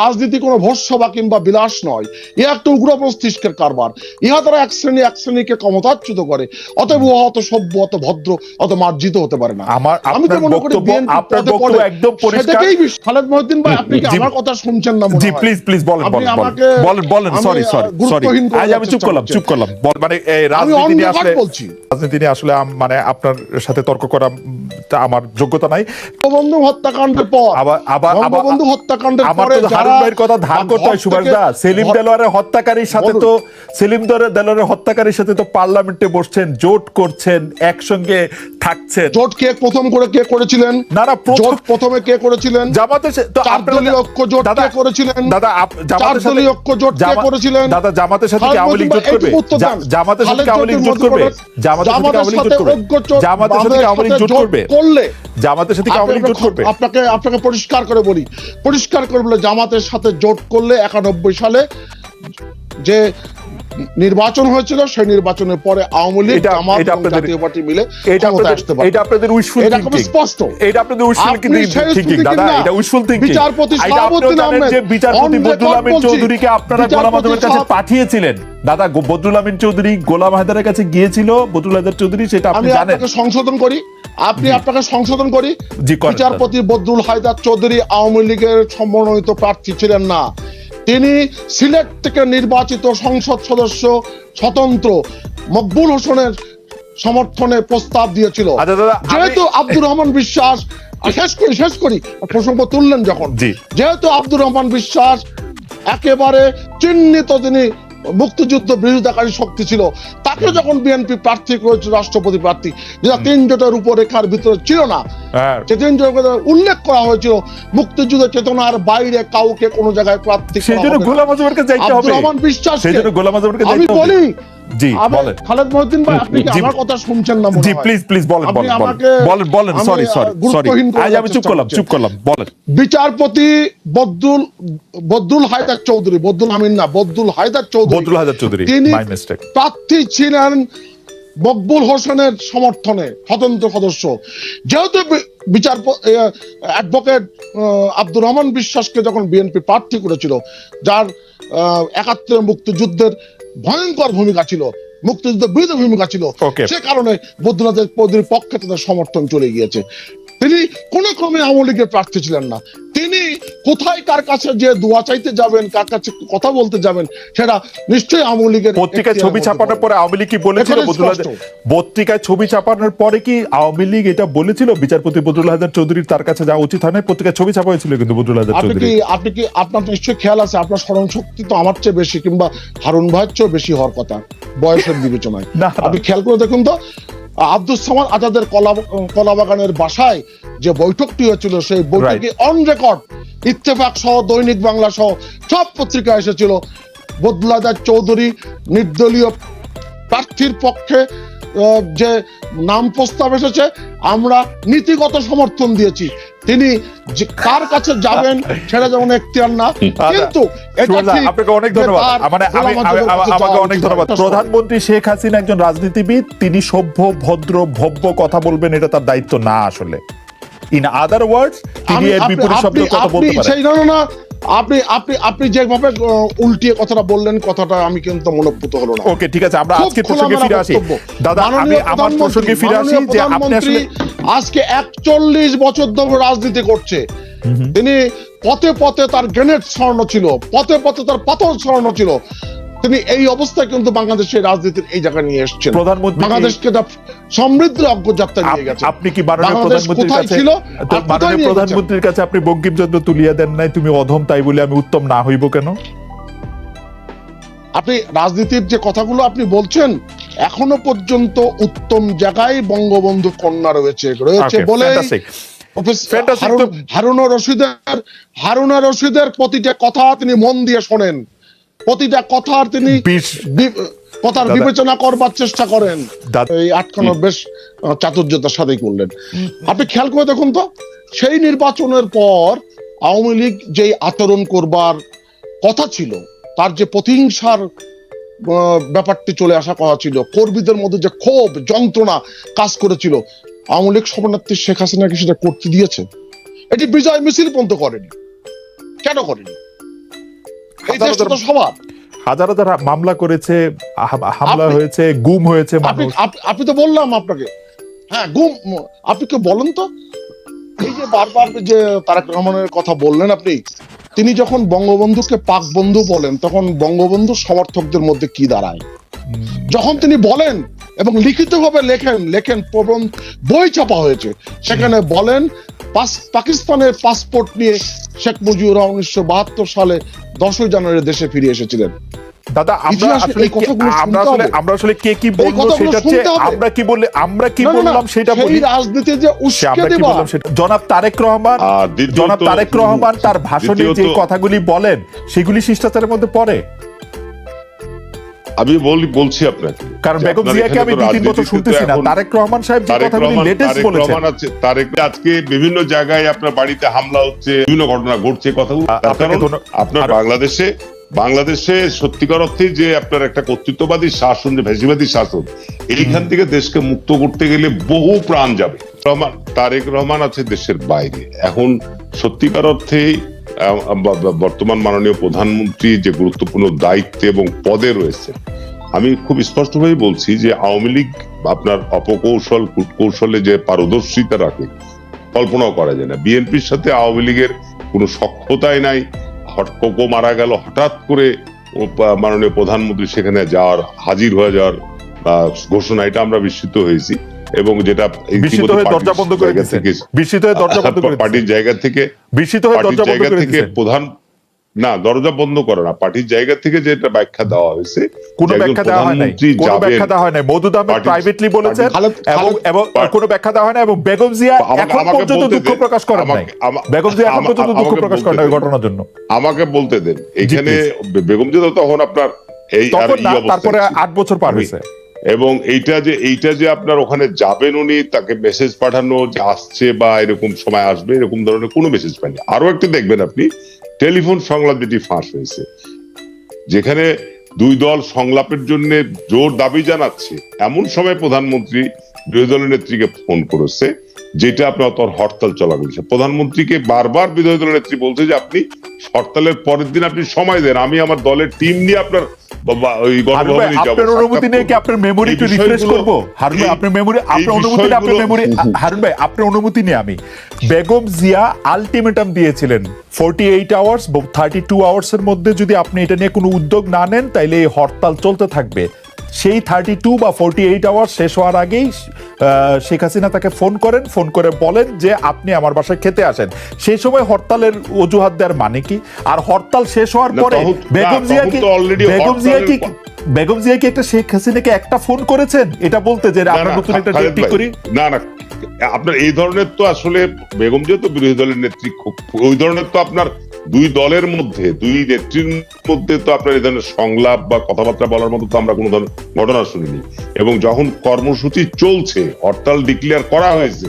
রাজনীতি কোনো বা কিংবা বিলাস নয়। ইহা একটা উগ্র মস্তিষ্কের কারবার। ইহা দ্বারা এক শ্রেণি এক শ্রেণীকে ক্ষমতাচ্যুত করে। অতএব উহা অত সভ্য অত ভদ্র অত মার্জিত হতে পারে না। আমার আমি তো মনে করি একদম পরিষ্কার। খালেদ মহিউদ্দিন ভাই আপনি কি আমার কথা শুনছেন না মনে জি হয়? প্লিজ প্লিজ বলেন বলেন বলেন। আমাকে বলেন বলেন সরি সরি সরি আজ আমি চুপ করলাম চুপ করলাম। মানে এই রাজনীতি নিয়ে আসলে রাজনীতি নিয়ে আসলে মানে আপনার সাথে তর্ক করা আমার যোগ্যতা নাই। বঙ্গবন্ধু হত্যাকাণ্ডের পর আবার আবার বঙ্গবন্ধু হত্যাকাণ্ডের পরে যারা ভাইয়ের কথা ধার করতে হয় সুভাষ দা সেলিম দেলোয়ারের হত্যাকারীর সাথে তো সেলিম দেলোয়ারের হত্যাকারীর সাথে তো পার্লামেন্টে বসছেন জোট করছেন একসঙ্গে থাকছেন। জোট কে প্রথম করে কে করেছিলেন? না না জোট প্রথমে কে করেছিলেন? জামাতে তো চার আপনারা- ঐক্য জোট কে করেছিলেন? দাদা জামাতের সাথে ঐক্য জোট কে করেছিলেন? দাদা জামাতের সাথে কি আওয়ামী লীগ জোট করবে। জামাতের সাথে কি আওয়ামী লীগ জোট করবে? জামাতের সাথে আওয়ামী লীগ জোট করবে? জামাতের সাথে কি আওয়ামী লীগ জোট করবে? করলে জামাতের সাথে কি আওয়ামী লীগ জোট করবে? আপনাকে আপনাকে পরিষ্কার করে বলি। পরিষ্কার করে বলে জামাতের সাথে জোট করলে একানব্বই সালে যে নির্বাচন হয়েছিল সেই নির্বাচনের পরে আওয়ামী লীগ জামাত এবং জাতীয় পার্টি মিলে এটা আপনাদের আসতে পারে। এটা আপনাদের উইশফুল এটা খুব থিংকিং স্পষ্ট। এটা আপনাদের উইশফুল থিংকিং দাদা এটা উইশফুল থিংকিং বিচারপতি শাহাবুদ্দিন আহমেদ যে বিচারপতি বদরুল আমিন চৌধুরীকে আপনারা কাছে পাঠিয়েছিলেন। দাদা বদরুল আমিন চৌধুরী গোলাম হায়দারের কাছে গিয়েছিল বদরুল হায়দার চৌধুরী সেটা আপনি আমি জানেন। আপনাকে সংশোধন করি আপনি আপনাকে সংশোধন করি বিচারপতি বদরুল হায়দার চৌধুরী আওয়ামী লীগের সমন্বিত প্রার্থী ছিলেন না। তিনি সিলেট থেকে নির্বাচিত সংসদ সদস্য স্বতন্ত্র মকবুল হোসেনের সমর্থনে প্রস্তাব দিয়েছিল। আচ্ছা, যেহেতু আব্দুর রহমান বিশ্বাস শেষ করি শেষ করি প্রসঙ্গ তুললেন যখন। যেহেতু আব্দুর রহমান বিশ্বাস একেবারে চিহ্নিত তিনি মুক্তিযুদ্ধ বিরোধিতাকারী শক্তি ছিল তাকে যখন বিএনপি প্রার্থী করেছে রাষ্ট্রপতি প্রার্থী যেটা তিন জোটের রূপরেখার ভিতরে ছিল না হ্যাঁ। যে তিন উল্লেখ করা হয়েছিল মুক্তিযুদ্ধ চেতনার বাইরে কাউকে কোনো জায়গায় প্রার্থী সেই জন্য গোলাম আজমের কাছে যাইতে হবে। আব্দুর রহমান বিশ্বাস আমি বলি জি বলেন। খালেদ মহিউদ্দিন ভাই আপনি কি আমার কথা শুনছেন না জি প্লিজ প্লিজ বলেন বলেন বলেন। বলেন সরি সরি সরি আজ আমি চুপ করলাম চুপ করলাম বলেন। বিচারপতি বদরুল বদরুল হায়দার চৌধুরী বদরুল আমিন না বদরুল হায়দার চৌধুরী। হায়দার চৌধুরী তিনি প্রার্থী ছিলেন মকবুল হোসেনের সমর্থনে স্বতন্ত্র সদস্য। যেহেতু বি- বিচারপতি অ্যাডভোকেট আব্দুর রহমান বিশ্বাসকে যখন বিএনপি প্রার্থী করেছিল যার আহ, একাত্তরের মুক্তিযুদ্ধের ভয়ঙ্কর ভূমিকা ছিল মুক্তিযুদ্ধ বিরোধী ভূমিকা ছিল। সে কারণে বৈদ্যনাথের পদের পক্ষে তাদের সমর্থন চলে গিয়েছে। তিনি কোন ক্রমে আওয়ামী লীগের প্রার্থী ছিলেন না। তিনি কোথায় কার কাছে যে দোয়া চাইতে যাবেন কার কাছে কথা বলতে যাবেন সেটা নিশ্চয়ই আওয়ামী লীগের পত্রিকায় ছবি ছাপানোর পরে আওয়ামী লীগ কি বলেছিল। পত্রিকায় ছবি ছাপানোর পরে কি আওয়ামী লীগ এটা বলেছিল? বিচারপতি বদরুল হাজার চৌধুরীর তার কাছে যাওয়া উচিত হয় না পত্রিকায় ছবি ছাপা হয়েছিল কিন্তু বদরুল আপনি চৌধুরী কি আপনি কি আপনার নিশ্চয়ই খেয়াল আছে আপনার স্মরণ শক্তি তো আমার চেয়ে বেশি কিংবা হারুন ভাইয়ের চেয়ে বেশি হওয়ার কথা বয়সের বিবেচনায়। আপনি খেয়াল করে দেখুন তো আব্দুল সামাদ আজাদের কলা বাগানের বাসায় যে বৈঠকটি হয়েছিল সেই বৈঠকে অন রেকর্ড ইত্তেফাক সহ দৈনিক বাংলা সহ সব পত্রিকা এসেছিল। বদলাদার চৌধুরী নির্দলীয় প্রার্থীর পক্ষে যে নাম প্রস্তাব এসেছে আমরা নীতিগত সমর্থন দিয়েছি। তিনি যে কার কাছে যাবেন সেটা যেমন এখতিয়ার না কিন্তু দা, ঠিক আপনাকে অনেক ধন্যবাদ। মানে আমাকে অনেক ধন্যবাদ। প্রধানমন্ত্রী শেখ হাসিনা একজন রাজনীতিবিদ তিনি সভ্য ভদ্র ভব্য কথা বলবেন এটা তার দায়িত্ব না আসলে। ইন আদার ওয়ার্ডস তিনি এর বিপরীত শব্দ কথা বলতে পারেন। না না, না আপনি আপনি আপনি যেভাবে উল্টিয়ে কথাটা বললেন কথাটা আমি কিন্তু মনোভূত হলো না। ওকে ঠিক আছে আমরা আজকে প্রসঙ্গে ফিরে আসি। দাদা আমি আমার প্রসঙ্গে ফিরে আসি যে আপনি আসলে আজকে একচল্লিশ বছর ধরে রাজনীতি করছে। তিনি পথে পথে তার গ্রেনেড ছড়ানো ছিল পথে পথে তার পাথর ছড়ানো ছিল। তিনি এই অবস্থায় কিন্তু বাংলাদেশের রাজনীতির এই জায়গায় নিয়ে এসেছেন। প্রধানমন্ত্রী- বাংলাদেশকে সমৃদ্ধির অগ্রযাত্রা নিয়ে গেছে আপনি কি মাননীয় প্রধানমন্ত্রীর কাছে মাননীয় প্রধানমন্ত্রীর কাছে আপনি বঙ্কিমচন্দ্র তুলিয়া দেন নাই তুমি অধম তাই বলে আমি উত্তম না হইব কেন? আপনি রাজনীতির যে কথাগুলো আপনি বলছেন এখনও পর্যন্ত উত্তম জায়গায় বঙ্গবন্ধু কন্যা রয়েছে রয়েছে বলে হারুনা রশিদের হারুনা রশিদের প্রতিটা কথা তিনি মন দিয়ে শোনেন। প্রতিটা কথার তিনি কথার বিবেচনা করবার চেষ্টা করেন। এই আটকানো বেশ চাতুর্যতার সাথেই করলেন। আপনি খেয়াল করে দেখুন তো সেই নির্বাচনের পর আওয়ামী লীগ যেই আচরণ করবার কথা ছিল তার যে প্রতিহিংসার আহ, ব্যাপারটি চলে আসা কথা ছিল কর্মীদের মধ্যে যে ক্ষোভ যন্ত্রণা কাজ করেছিল আওয়ামী লীগ শরণার্থী শেখ হাসিনা কি সেটা করতে দিয়েছে? এটি বিজয় মিছিল পর্যন্ত করেনি। কেন করেনি? এই হাজার হাজার তো সবার হাজার হাজার মামলা করেছে হামলা আপনি- হয়েছে গুম হয়েছে আপনি তো বললাম আপনাকে। হ্যাঁ গুম আপনি কি বলেন তো? এই যে বারবার যে তারেক রহমানের কথা বললেন আপনি তিনি যখন বঙ্গবন্ধুকে পাক বন্ধু বলেন তখন বঙ্গবন্ধু সমর্থকদের মধ্যে কি দাঁড়ায়? যখন তিনি বলেন এবং লিখিতভাবে লেখেন লেখেন প্রবন্ধ বই ছাপা হয়েছে। সেখানে বলেন পাকিস্তানের পাসপোর্ট নিয়ে শেখ মুজিবুর রহমান উনিশশো বাহাত্তর সালে দশই জানুয়ারি দেশে ফিরে এসেছিলেন। দাদা আমরা আসলে কি- আমরা আসলে আমরা আসলে কে কি বলব সেটা হচ্ছে আমরা কি বললে আমরা কি বললাম সেটা বলি। রাজনীতি যে উস্কে জনাব তারেক রহমান জনাব তারেক রহমান তার ভাষণে যে কথাগুলি বলেন সেগুলি শিষ্টাচারের মধ্যে পড়ে। আমি বলি বলছি আপনাকে কারণ বেগম জিয়াকে আমি দুই তিন বছর শুনতেছি না। তারেক রহমান সাহেব যে তারেক কথাগুলি লেটেস্ট তারেক বলেছেন। রহমান আছে। তারেক আজকে বিভিন্ন জায়গায় আপনার বাড়িতে হামলা হচ্ছে বিভিন্ন ঘটনা ঘটছে কথাগুলো আ- আপনাকে আপনার বাংলাদেশে বাংলাদেশে সত্যিকার অর্থে যে আপনার একটা কর্তৃত্ববাদী শাসন যে ভেসিবাদী শাসন এইখান থেকে দেশকে মুক্ত করতে গেলে বহু প্রাণ যাবে। রহমান তারেক রহমান আছে দেশের বাইরে। এখন সত্যিকার অর্থে বর্তমান মাননীয় প্রধানমন্ত্রী যে গুরুত্বপূর্ণ দায়িত্বে এবং পদে রয়েছে আমি খুব স্পষ্টভাবে বলছি যে আওয়ামী লীগ আপনার অপকৌশল, কূটকৌশলে যে পারদর্শিতা রাখে, কল্পনাও করা যায় না। বিএনপির সাথে আওয়ামী লীগের কোনো সক্ষতাই নাই। হট কোকো মারা গেল, হঠাৎ করে মাননীয় প্রধানমন্ত্রী সেখানে যাওয়ার, হাজির হয়ে যাওয়ার ঘোষণা, এটা আমরা বিস্মিত হয়েছি। এবং যেটা বিস্মিত হয়ে দরজা বন্ধ করে থেকে বিস্মিত হয়ে দরজা বন্ধ করে পার্টির জায়গা থেকে বিস্মিত হয়ে দরজা বন্ধ করে থেকে প্রধান না দরজা বন্ধ করে না। পার্টির জায়গা থেকে যেটা ব্যাখ্যা দেওয়া হয়েছে কোনো ব্যাখ্যা দেওয়া হয় নাই। কোনো ব্যাখ্যা দেওয়া হয় নাই। মধুদ আহমেদ প্রাইভেটলি বলেছেন এবং এবং কোনো ব্যাখ্যা দেওয়া হয় না এবং বেগম জিয়া এখন পর্যন্ত দুঃখ প্রকাশ করেন নাই। বেগম জিয়া এখন পর্যন্ত দুঃখ প্রকাশ করেন নাই ওই ঘটনার জন্য। আমাকে বলতে দেন। এখানে বেগম জিয়া তো তখন আপনার এই তখন না তারপরে আট বছর পার হয়েছে। এবং এইটা যে এইটা যে আপনার ওখানে যাবেন উনি, তাকে মেসেজ পাঠানো যে আসছে বা এরকম সময় আসবে, এরকম ধরনের কোনো মেসেজ পাইনি। আরও একটি দেখবেন আপনি, টেলিফোন সংলাপ যেটি ফাঁস হয়েছে, যেখানে দুই দল সংলাপের জন্য জোর দাবি জানাচ্ছে। এমন সময় প্রধানমন্ত্রী বিরোধী দলের নেত্রীকে ফোন করেছে, যেটা আপনার তোর হরতাল চলা বলছে। প্রধানমন্ত্রীকে বারবার বিরোধী দলের নেত্রী বলছে যে, আপনি হরতালের পরের দিন আপনি সময় দেন, আমি আমার দলের টিম নিয়ে আপনার ওই গণভবনে যাব। আপনার অনুমতি নিয়ে কি আপনার মেমোরি একটু রিফ্রেশ বিষয়গুলো- হারুন ভাই আপনার মেমোরি আপনার অনুমতি নিয়ে আপনার বিষয়গুলো- হারুন ভাই আপনার অনুমতি নিয়ে আমি। বেগম জিয়া আলটিমেটাম দিয়েছিলেন। ফোর্টি এইট আওয়ার্স এর মধ্যে যদি আপনি এটা নিয়ে কোনো উদ্যোগ না নেন তাইলে এই হরতাল চলতে থাকবে। সেই থার্টি টু বা ফোর্টি এইট আওয়ার্স শেষ হওয়ার আগেই শেখ হাসিনা তাকে ফোন করেন ফোন করে বলেন যে আপনি আমার বাসায় খেতে আসেন। সেই সময় হরতালের অজুহাত দেওয়ার মানে কি? আর হরতাল শেষ হওয়ার পরে বেগম জিয়া কি বেগম জিয়া কি বেগম জিয়া কি একটা শেখ হাসিনাকে একটা ফোন করেছেন? এটা বলতে যে আমরা নতুন একটা ডেট ঠিক করি। না না আপনার এই ধরনের তো আসলে বেগম জিয়া তো বিরোধী দলের নেত্রী খুব ওই ধরনের তো আপনার দুই দলের মধ্যে দুই নেত্রীর মধ্যে তো আপনার এই ধরনের সংলাপ বা কথাবার্তা বলার মতো তো আমরা কোনো ধরনের ঘটনা শুনিনি। এবং যখন কর্মসূচি চলছে হরতাল ডিক্লেয়ার করা হয়েছে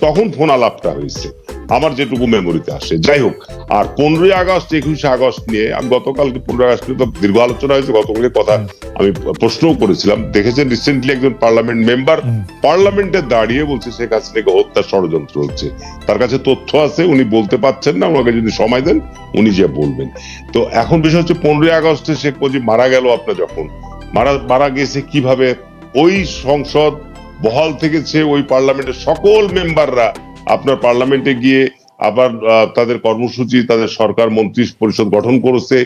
তখন ফোন আলাপটা হয়েছে। আমার যেটুকু মেমোরিতে আসে। যাই হোক আর পনেরোই আগস্ট একুশে আগস্ট নিয়ে আমি গতকালকে পনেরোই আগস্ট নিয়ে তো দীর্ঘ আলোচনা হয়েছে গতকালকে কথা আমি প্রশ্নও করেছিলাম। দেখেছেন রিসেন্টলি একজন পার্লামেন্ট মেম্বার পার্লামেন্টে দাঁড়িয়ে বলছে শেখ হাসিনাকে হত্যা ষড়যন্ত্র হচ্ছে। তার কাছে তথ্য আছে উনি বলতে পারছেন না ওনাকে যদি সময় দেন উনি যে বলবেন। তো এখন বিষয় হচ্ছে পনেরোই আগস্টে শেখ মুজিব মারা গেল আপনার যখন? মারা মারা গেছে কীভাবে? ওই সংসদ বহাল থেকেছে, ওই পার্লামেন্টের সকল মেম্বাররা আপনার পার্লামেন্টে গিয়ে আবার তাদের কর্মসূচি, তাদের সরকার মন্ত্রী পরিষদ গঠন করেছে।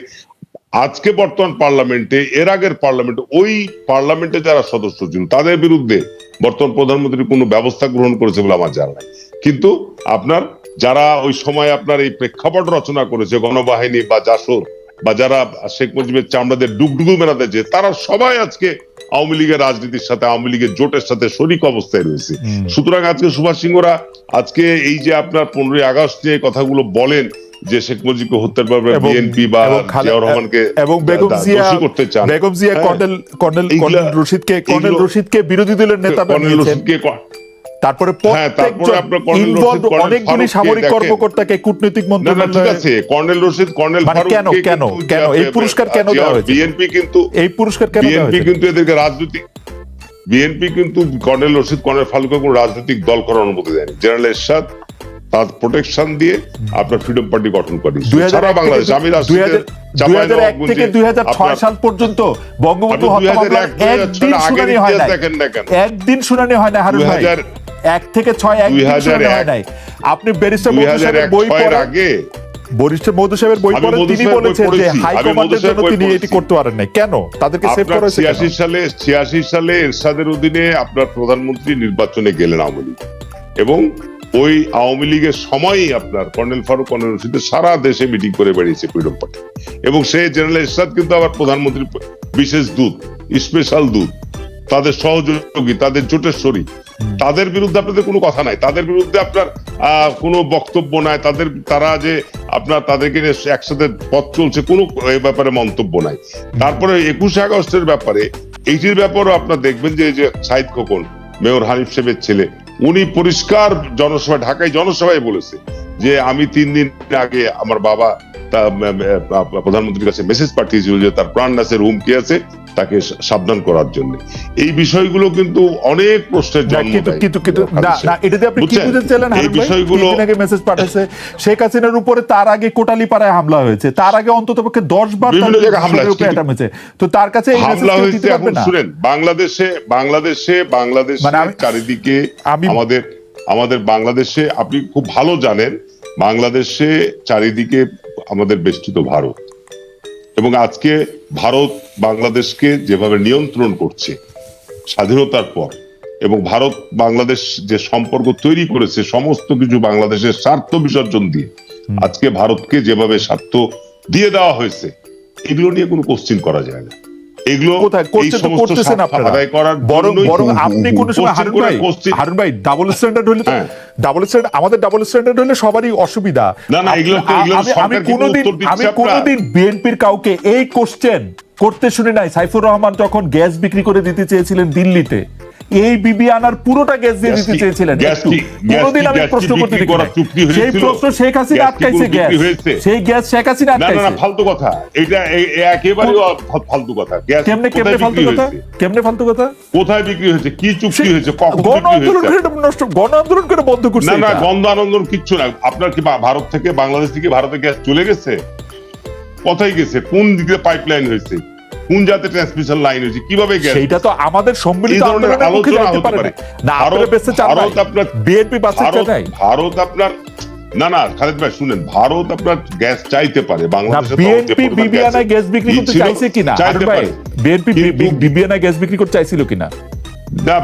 আজকে বর্তমান পার্লামেন্টে, এর আগের পার্লামেন্টে, ওই পার্লামেন্টে যারা সদস্য ছিল তাদের বিরুদ্ধে বর্তমান প্রধানমন্ত্রী কোনো ব্যবস্থা গ্রহণ করেছে বলে আমার জানা কিন্তু আপনার, যারা ওই সময় আপনার এই প্রেক্ষাপট রচনা করেছে, গণবাহিনী বা জাসর বা যারা শেখ মুজিবের চামড়াদের ডুগডুগু মেলাতে যে তারা সবাই আজকে আওয়ামী লীগের রাজনীতির সাথে আওয়ামী লীগের জোটের সাথে শরিক অবস্থায় রয়েছে। সুতরাং আজকে সুভাষ সিংহরা আজকে এই যে আপনার পনেরোই আগস্ট যে কথাগুলো বলেন যে শেখ মুজিবকে হত্যার ব্যাপারে বিএনপি বা জিয়াউর রহমানকে এবং বেগম জিয়া করতে চান। বেগম জিয়া হ্যাঁ। কর্নেল কর্নেল কর্নেল রশিদকে কর্নেল রশিদকে বিরোধী দলের নেতা কর্নেল রশিদকে তারপরে হ্যাঁ, অনেকগুলি সামরিক কর্মকর্তাকে কূটনৈতিক মন্ত্রণালয়ে কর্নেল রশিদ কর্নেল মানে কেন, কেন, কেন? এই পুরস্কার কেন দেওয়া হয়েছে? বিএনপি কিন্তু এই পুরস্কার কেন বিএনপি কিন্তু এদেরকে রাজনৈতিক বিএনপি কিন্তু কর্নেল রশিদ কর্নেল ফারুককে কোনো রাজনৈতিক দল করার অনুমতি দেয়নি জেনারেল এরশাদ তার প্রোটেকশন দিয়ে আপনার ফ্রিডম পার্টি গঠন করি সারা বাংলাদেশ আমি থেকে সাল পর্যন্ত বঙ্গবন্ধু হত্যা একদিন শুনানি হয় না? একদিন শুনানি হয় না হারুন ভাই 2000 এক থেকে ছয় হয় নাই। আপনি ব্যারিস্টার বই আগে। বরিষ্ঠ মধু সাহেবের বই পড়েন তিনি বলেছেন যে হাইকমান্ডের জন্য তিনি এটি করতে পারেন নাই কেন? তাদেরকে সেভ করা হয়েছে সালে ছিয়াশি সালে এরশাদের অধীনে আপনার প্রধানমন্ত্রী নির্বাচনে গেলেন আওয়ামী লীগ। এবং ওই আওয়ামী লীগের সময়ই আপনার কর্নেল ফারুক কর্নেল সারা দেশে মিটিং করে বেরিয়েছে ফ্রিডম পার্টি এবং সেই জেনারেল এরশাদ কিন্তু আবার প্রধানমন্ত্রীর বিশেষ দূত স্পেশাল দূত। তাদের সহযোগী তাদের জোটেশ্বরী তাদের বিরুদ্ধে আপনাদের কোনো কথা নাই। তাদের বিরুদ্ধে আপনার কোনো বক্তব্য নাই। তাদের তারা যে আপনার তাদেরকে একসাথে পথ চলছে কোনো এই ব্যাপারে মন্তব্য নাই। তারপরে একুশে আগস্টের ব্যাপারে এইটির ব্যাপারেও আপনার দেখবেন যে এই যে সাইদ খোকন মেয়র হানিফ সাহেবের ছেলে উনি পরিষ্কার জনসভায় ঢাকায় জনসভায় বলেছে যে আমি তিন দিন আগে আমার বাবা প্রধানমন্ত্রীর কাছে মেসেজ পাঠিয়েছিল যে তার প্রাণ নাশের হুমকি আছে তাকে সাবধান করার জন্য। এই বিষয়গুলো কিন্তু অনেক প্রশ্নের জন্ম দেয়। কিন্তু কিন্তু না না এটাতে আপনি কি বুঝতে চাইলেন এই বিষয়গুলো আগে মেসেজ পাঠাইছে। শেখ হাসিনার উপরে তার আগে কোটালীপাড়ায় হামলা হয়েছে। তার আগে অন্তত পক্ষে দশ বার বিভিন্ন জায়গায় হামলা হয়েছে। তো তার কাছে এই হামলা হয়েছে এখন শুনেন বাংলাদেশে বাংলাদেশে বাংলাদেশে মানে চারিদিকে আমাদের আমাদের বাংলাদেশে আপনি খুব ভালো জানেন বাংলাদেশে চারিদিকে আমাদের বেষ্টিত ভারত। এবং আজকে ভারত বাংলাদেশকে যেভাবে নিয়ন্ত্রণ করছে স্বাধীনতার পর এবং ভারত বাংলাদেশ যে সম্পর্ক তৈরি করেছে সমস্ত কিছু বাংলাদেশের স্বার্থ বিসর্জন দিয়ে আজকে ভারতকে যেভাবে স্বার্থ দিয়ে দেওয়া হয়েছে এগুলো নিয়ে কোনো কোশ্চিন করা যায় না। এগুলো কোথায়? এই তো করতেছেন আপনারা। বরং বরং আপনি কোন সময় হারুন ভাই হারুন ভাই ডাবল স্ট্যান্ডার্ড হলে তো হ্যাঁ। ডাবল স্ট্যান্ডার্ড আমাদের ডাবল স্ট্যান্ডার্ড হলে সবারই অসুবিধা। না, না, এগুলো- আমি- আমি কোনোদিন আমি আপনার। কোনোদিন বিএনপির কাউকে এই কোশ্চেন করতে শুনে নাই। সাইফুর রহমান যখন গ্যাস বিক্রি করে দিতে চেয়েছিলেন দিল্লিতে। এই বিবি আনার পুরোটা গ্যাস দিয়ে দিতে চেয়েছিলেন। কোনোদিন আমি প্রশ্ন করতে? সেই প্রশ্ন শেখ হাসিনা আটকাইছে গ্যাস সেই গ্যাস শেখ হাসিনা না না না ফালতু কথা। এটা একেবারে ফালতু কথা। গ্যাস কেমনে কোথায় কেমনে ফালতু বিক্রি কথা? হয়েছে? কেমনে ফালতু কথা? কোথায় বিক্রি হয়েছে? কি চুক্তি হয়েছে? কখন গণ আন্দোলন করে নষ্ট গণ আন্দোলন করে বন্ধ করছে না না। গন্ধ আনন্দ কিচ্ছু না। আপনার কি ভারত থেকে বাংলাদেশ থেকে ভারতে গ্যাস চলে গেছে? কোথায় গেছে? কোন দিকে পাইপলাইন হয়েছে? কোন জাতে ট্রান্সমিশন লাইন হয়েছে? কীভাবে সেইটা তো আমাদের সম্মিলিত আন্দোলনের মুখে আলোচনা পারে। না আপনারা বেঁচে চান ভারত আপনার বিএনপি ভারত চায় ভারত আপনার না না খালেদ ভাই শুনেন ভারত আপনার গ্যাস চাইতে পারে বাংলাদেশে বিএনপি যে গ্যাস বিক্রি করতে চাইছে কিনা? চাইতে পারে। বিএনপি কিন্তু- গ্যাস বিক্রি করতে চাইছিল কিনা? না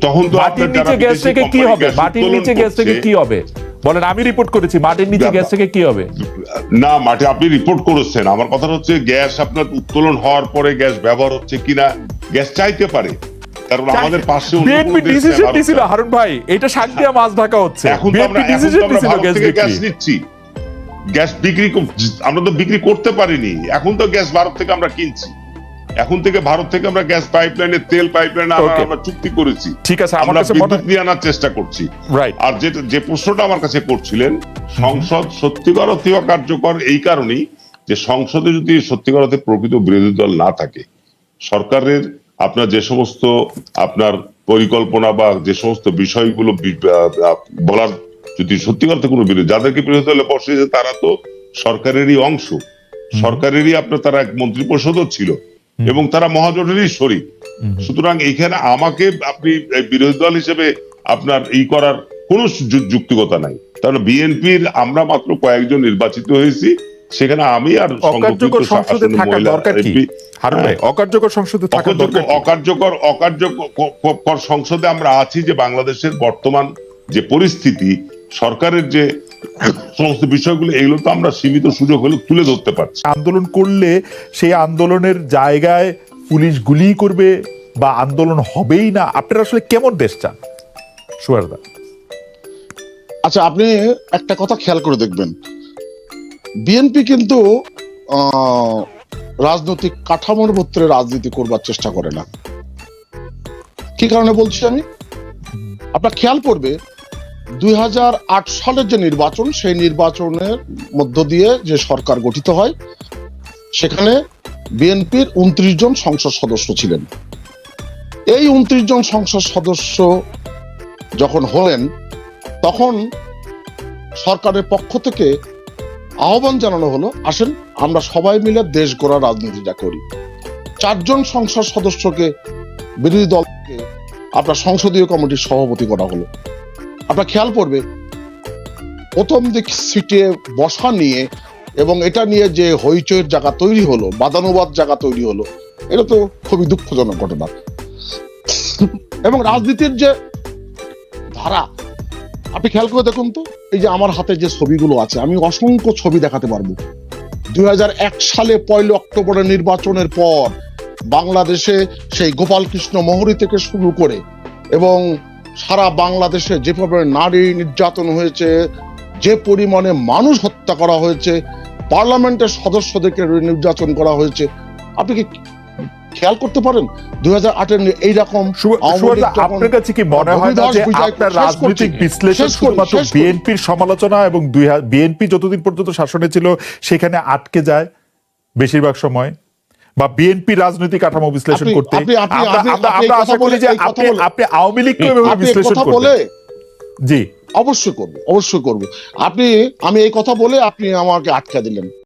তখন তো আপনার নিচে গ্যাস থেকে কি হবে? মাটির নিচে গ্যাস থেকে কি হবে? বলেন আমি রিপোর্ট করেছি মাটির নিচে গ্যাস থেকে কি হবে? না মাঠে আপনি রিপোর্ট করেছেন। আমার কথাটা হচ্ছে গ্যাস আপনার উত্তোলন হওয়ার পরে গ্যাস ব্যবহার হচ্ছে কিনা গ্যাস চাইতে পারে। কারণ আমাদের পাশে বিএনপি ডিসিশন ভারত হারুন ভাই এটা মাছ ঢাকা হচ্ছে। এখন আমরা ডিসিশন থেকে গ্যাস নিচ্ছি। গ্যাস বিক্রি আমরা তো বিক্রি করতে পারিনি। এখন তো গ্যাস ভারত থেকে আমরা কিনছি। এখন থেকে ভারত থেকে আমরা গ্যাস পাইপলাইনে তেল পাইপলাইনে আমরা চুক্তি করেছি। ঠিক আছে আমরা বিদ্যুৎ নিয়ে আনার চেষ্টা করছি। রাইট আর যেটা যে প্রশ্নটা আমার কাছে করছিলেন সংসদ সত্যিকার অর্থে কার্যকর এই কারণেই যে সংসদে যদি সত্যিকার অর্থে প্রকৃত বিরোধী দল না থাকে সরকারের আপনার যে সমস্ত আপনার পরিকল্পনা বা যে সমস্ত বিষয়গুলো বলার যদি সত্যিকার অর্থে কোনো বিরোধী যাদেরকে বিরোধী দলে বসিয়েছে তারা তো সরকারেরই অংশ। সরকারেরই আপনার তারা এক মন্ত্রী পরিষদও ছিল। এবং তারা মহাজোটেরই শরীর সুতরাং এইখানে আমাকে আপনি বিরোধী দল হিসেবে আপনার এই করার কোনো যুক্তিকতা নাই। কারণ বিএনপির আমরা মাত্র কয়েকজন নির্বাচিত হয়েছি সেখানে আমি আর অকার্যকর সংসদে দরকার কি? অকার্যকর সংসদে দরকার অকার্যকর অকার্যকর সংসদে আমরা আছি যে বাংলাদেশের বর্তমান যে পরিস্থিতি সরকারের যে সমস্ত বিষয়গুলো এগুলো তো আমরা সীমিত সুযোগ হলে তুলে ধরতে পারছি। আন্দোলন করলে সেই আন্দোলনের জায়গায় পুলিশ গুলি করবে বা আন্দোলন হবেই না। আপনারা আসলে কেমন দেশ চান? সুয়ারদা আচ্ছা আপনি একটা কথা খেয়াল করে দেখবেন। বিএনপি কিন্তু আহ, রাজনৈতিক কাঠামোর ভিতরে রাজনীতি করবার চেষ্টা করে না। কি কারণে বলছি আমি? আপনার খেয়াল করবে দুই হাজার আট সালের যে নির্বাচন, সেই নির্বাচনের মধ্য দিয়ে যে সরকার গঠিত হয়, সেখানে বিএনপির উনত্রিশ জন সংসদ সদস্য ছিলেন। এই উনত্রিশ জন সংসদ সদস্য যখন হলেন, তখন সরকারের পক্ষ থেকে আহ্বান জানানো হলো, আসেন আমরা সবাই মিলে দেশ গড়ার রাজনীতিটা করি। চারজন সংসদ সদস্যকে বিরোধী দলকে আপনার সংসদীয় কমিটির সভাপতি করা হলো। আপনার খেয়াল পড়বে। প্রথম দিক সিটে বসা নিয়ে এবং এটা নিয়ে যে হইচইয়ের জায়গা তৈরি হলো, বাদানুবাদ জায়গা তৈরি হলো, এটা তো খুবই দুঃখজনক ঘটনা। এবং রাজনীতির যে ধারা, আপনি খেয়াল করে দেখুন তো, এই যে আমার হাতে যে ছবিগুলো আছে, আমি অসংখ্য ছবি দেখাতে পারব। দুই হাজার এক সালে পয়লা অক্টোবরের নির্বাচনের পর বাংলাদেশে সেই গোপাল কৃষ্ণ মোহরি থেকে শুরু করে এবং সারা বাংলাদেশে যেভাবে নারী নির্যাতন হয়েছে যে পরিমাণে মানুষ হত্যা করা হয়েছে পার্লামেন্টের সদস্যদেরকে নির্যাতন করা হয়েছে আপনি কি খেয়াল করতে পারেন? দুই হাজার আটের এইরকম আপনার কাছে কি মনে হয় না যে আপনার রাজনৈতিক বিশ্লেষণ শুধুমাত্র বিএনপির সমালোচনা এবং বিএনপি যতদিন পর্যন্ত শাসনে ছিল সেখানে আটকে যায় বেশিরভাগ সময়। বা বিএনপি রাজনৈতিক কাঠামো বিশ্লেষণ করতে আমরা- আশা করি যে আপনি আপনি আওয়ামী লীগকে বিশ্লেষণ করতে বলে জি। অবশ্যই করব অবশ্যই করব। আপনি আমি এই কথা বলে আপনি আমাকে আটকা দিলেন।